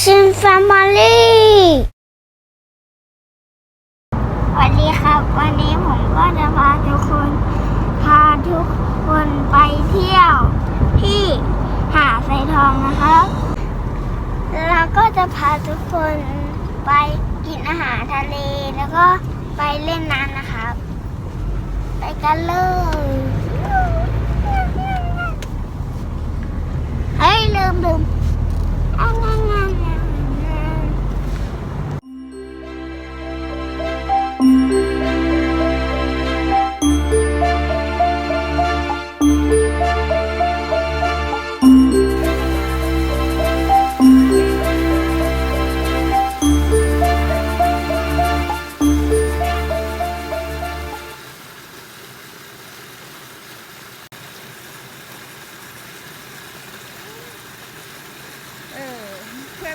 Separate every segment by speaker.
Speaker 1: ชินแฟมิลี่สวัสดีครับ วันนี้ผมก็จะพาทุกคน พาทุกคนไปเที่ยวที่หาดไซทองนะครับแล้วก็จะพาทุกคนไปกินอาหารทะเล แล้วก็ไปเล่นน้ำนะครับ ไปกันเลยเฮ้ยลืมลืม อะง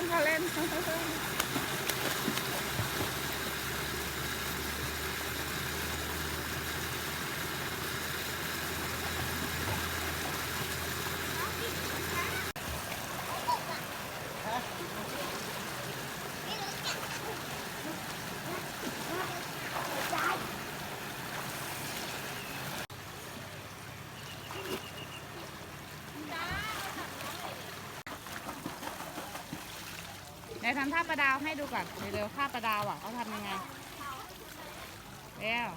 Speaker 2: เขาเล่น ทำท่าประดาวให้ดูก่อนเร็วๆท่าประดาวอะเขาทำยังไงเร็ว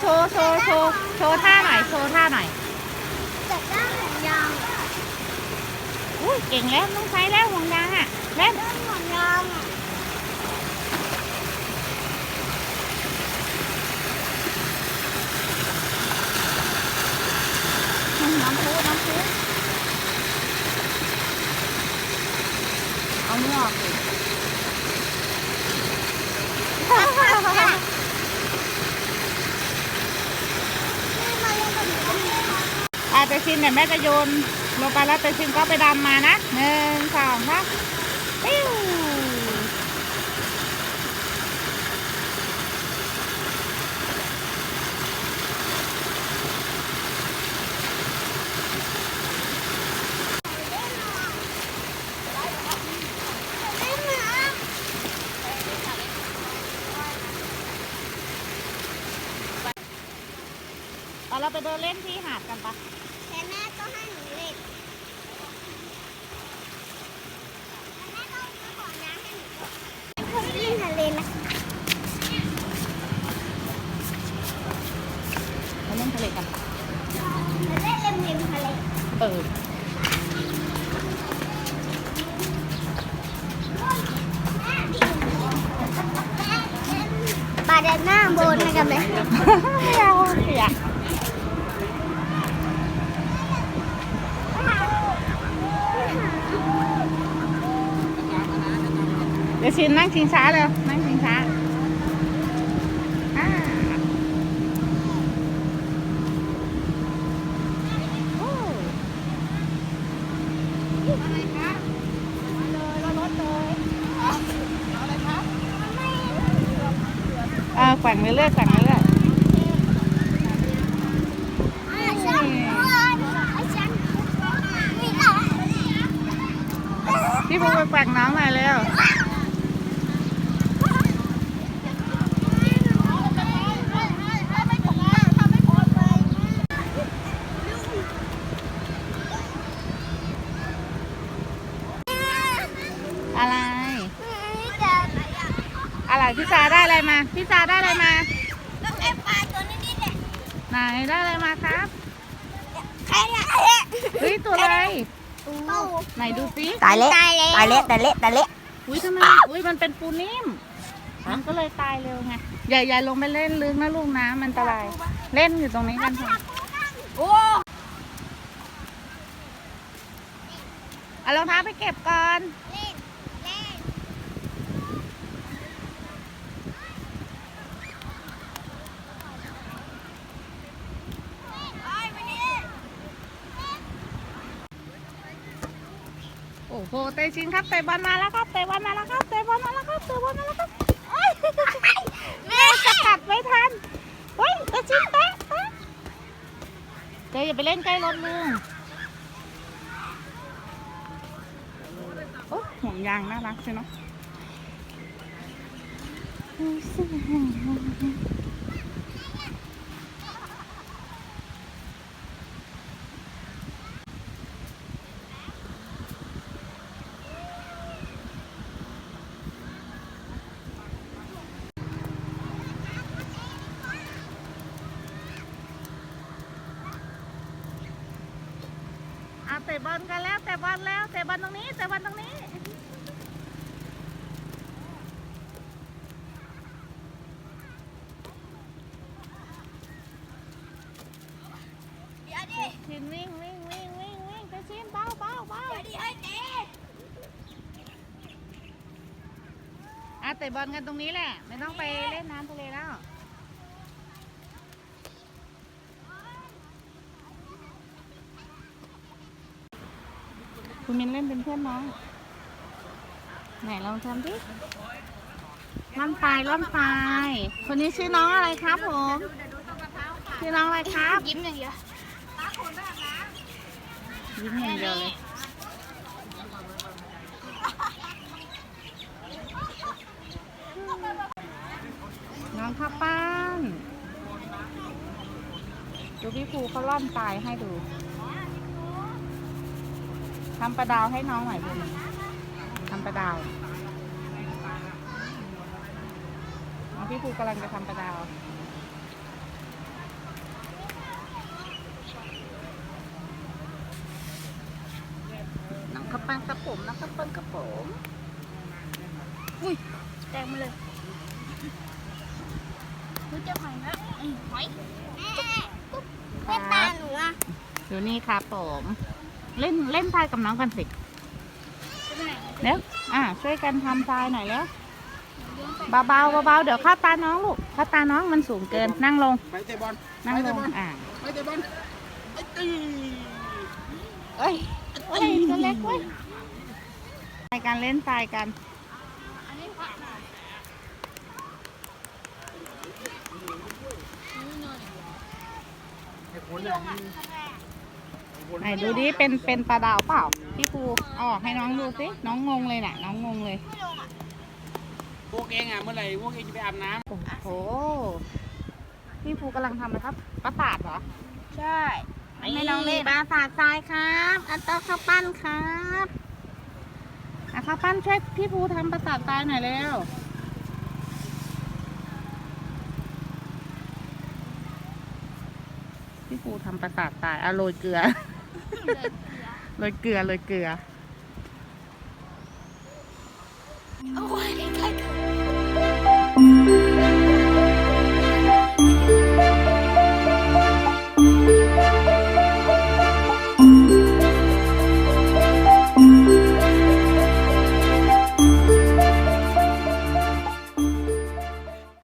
Speaker 2: โชว์โชว์โชว์โชว์ท่าหน่อย โชว์ท่าหน่อย
Speaker 1: จัดด้านห่วงยาง
Speaker 2: อุ้ยเก่งแล้วต้องใช้แล้วห่วงยางอะเล่น
Speaker 1: ด้านห่วงยางอะ
Speaker 2: น้ำพุน้ำพุเอาเนื้อออกสิ อาเต ชินเนี่ยแม่จะโยนลงไปแล้วเตชินก็ไปดำมานะหนึ่งสองครับปิ้วเราไปเดินเล่นที่หาดกันปะ
Speaker 1: แต่แม่ก็ให้หนูเล่นแม่ก็มาขอน้ำให้หนูคนเล่นทะเลนะ
Speaker 2: มาเล่นทะเลกัน
Speaker 1: มาเล่นเล่นริมทะ เล
Speaker 2: เออ
Speaker 1: บาดาน่าโบนนะครับเลย
Speaker 2: ไม่เอาอยากเดี๋ยวชินนั่งชิงช้าเลยนั่งชิงช้าอ่าโอ้เออ แกว่งไปเรื่อยแกว่งไปเรื่อย
Speaker 1: ฉันฉันไม่ได้
Speaker 2: พี่ปูไปแกว่งน้องหน่อยเร็ว อะไร อะไรพี่จาได้อะไรมา พี่จาได้อะไรมา
Speaker 1: แล้วไอ้ปลาตัวนี้นี่เนี่ย
Speaker 2: ไหนได้อะไรมาครับ
Speaker 1: ไเฮ้
Speaker 2: ยตัวอะไร
Speaker 1: ปู
Speaker 2: ไหนดูสิ
Speaker 3: ตายเละ
Speaker 1: ตายแล้ว
Speaker 3: ตายเละตายเละตายเละ
Speaker 2: อุ้ยทำไมอุ้ยมันเป็นปูนิ่มมันก็เลยตายเร็วไงอย่าอย่าลงไปเล่นลึกนะลูกนะมันอันตราย เล่นอยู่ตรงนี้กันเถอะ
Speaker 1: โอ้
Speaker 2: เอารองเท้าไปเก็บก่อน
Speaker 1: เล่นเล่นไปไปนี่
Speaker 2: โอ้โหเตชินครับเตะบอลมาแล้วครับเตะบอลมาแล้วครับเตะบอลมาแล้วครับเตะบอลมาแล้วครับเอ้ย
Speaker 1: แม่
Speaker 2: สกัดไม่ทันเฮ้ยเตชินเตะเตะเตะอย่าไปเล่นใกล้รถลุงโอ้ห่วงยางน่ารักใช่เนา บอลกันแล้วเตะบอลแล้วเตะบอลตรงนี้เตะบอลตรงนี้
Speaker 1: เดี๋ยวดิ
Speaker 2: ชินวิ่งวิ่งวิ่งวิ่งวิ่งเตะชินเบาเบาเบา
Speaker 1: เดี๋ยวดิให้เตะ
Speaker 2: อะเตะบอลกันตรงนี้แหละ ไม่ต้องไปเล่นน้ำทะเลแล้ว คุณมินเล่นเป็นเพื่อนน้อง ไหนลองทำดิล่อนตายล่อนตายคนนี้ชื่อน้องอะไรครับผม ชื่อน้องอะไรครับ
Speaker 1: ยิ้มอย่างเดียว
Speaker 2: ยิ้มอย่างเดียวเลยน้องข้าวปั้นดูพี่ภูเขาล่อนตายให้ดู ทำประดาวให้น้องหน่อยดูทำประดาวน้องพี่ภูกำลังจะทำประดาวน้องข้าวปั้นกระผมน้องข้าวปั้นกระผม
Speaker 1: แตกมาเลยรู้จะหอยนะหอยแม่ตาหนูอะ
Speaker 2: ดูนี่ครับผม เล่นเล่นทรายกับน้องกันสิเร็วอะช่วยกันทำทรายหน่อยแล้วเบาๆเบาๆเดี๋ยวเข้าตาน้องลูกเข้าตาน้องมันสูงเกินนั่งลง
Speaker 4: ไปเตะบอล
Speaker 2: นั่ง
Speaker 4: ไป
Speaker 2: ล
Speaker 4: เตะ
Speaker 2: ง
Speaker 4: บอล
Speaker 2: อะ
Speaker 4: ไปเตะบอลไอ้ตี
Speaker 2: เอ้ยเอ้ยตัวเล็กเว้ยทรายกันเล่นทรายกัน
Speaker 4: ไอ้คนเนี่ย
Speaker 2: ไหนดูดิเป็นเป็นปลาดาวเปล่าพี่ครูเอาออกให้น้องดูสิน้องงงเลยน่ะ น้องงงเลย
Speaker 4: พวกเองอะเมื่อไหร่พวกเองจะไปอาบน้
Speaker 2: โอ้โหพี่ภูกำลังทำอะไรครับปราสาทเหรอ
Speaker 1: ใช่
Speaker 2: ไม่น้องเล่นปราสาททรายครับอัตโตข้าวปั้นครับอะข้าวปั้นช่วยพี่ภูทำปราสาททรายหน่อยเร็วพี่ภูทำปราสาททรายอะโรยเกลือ โรยเกลือโรยเกลือ
Speaker 1: โอ้ยใกล้ๆ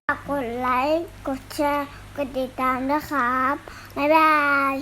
Speaker 1: ฝากกดไลค์ กดแชร์ กดติดตามนะครับ บ๊ายบาย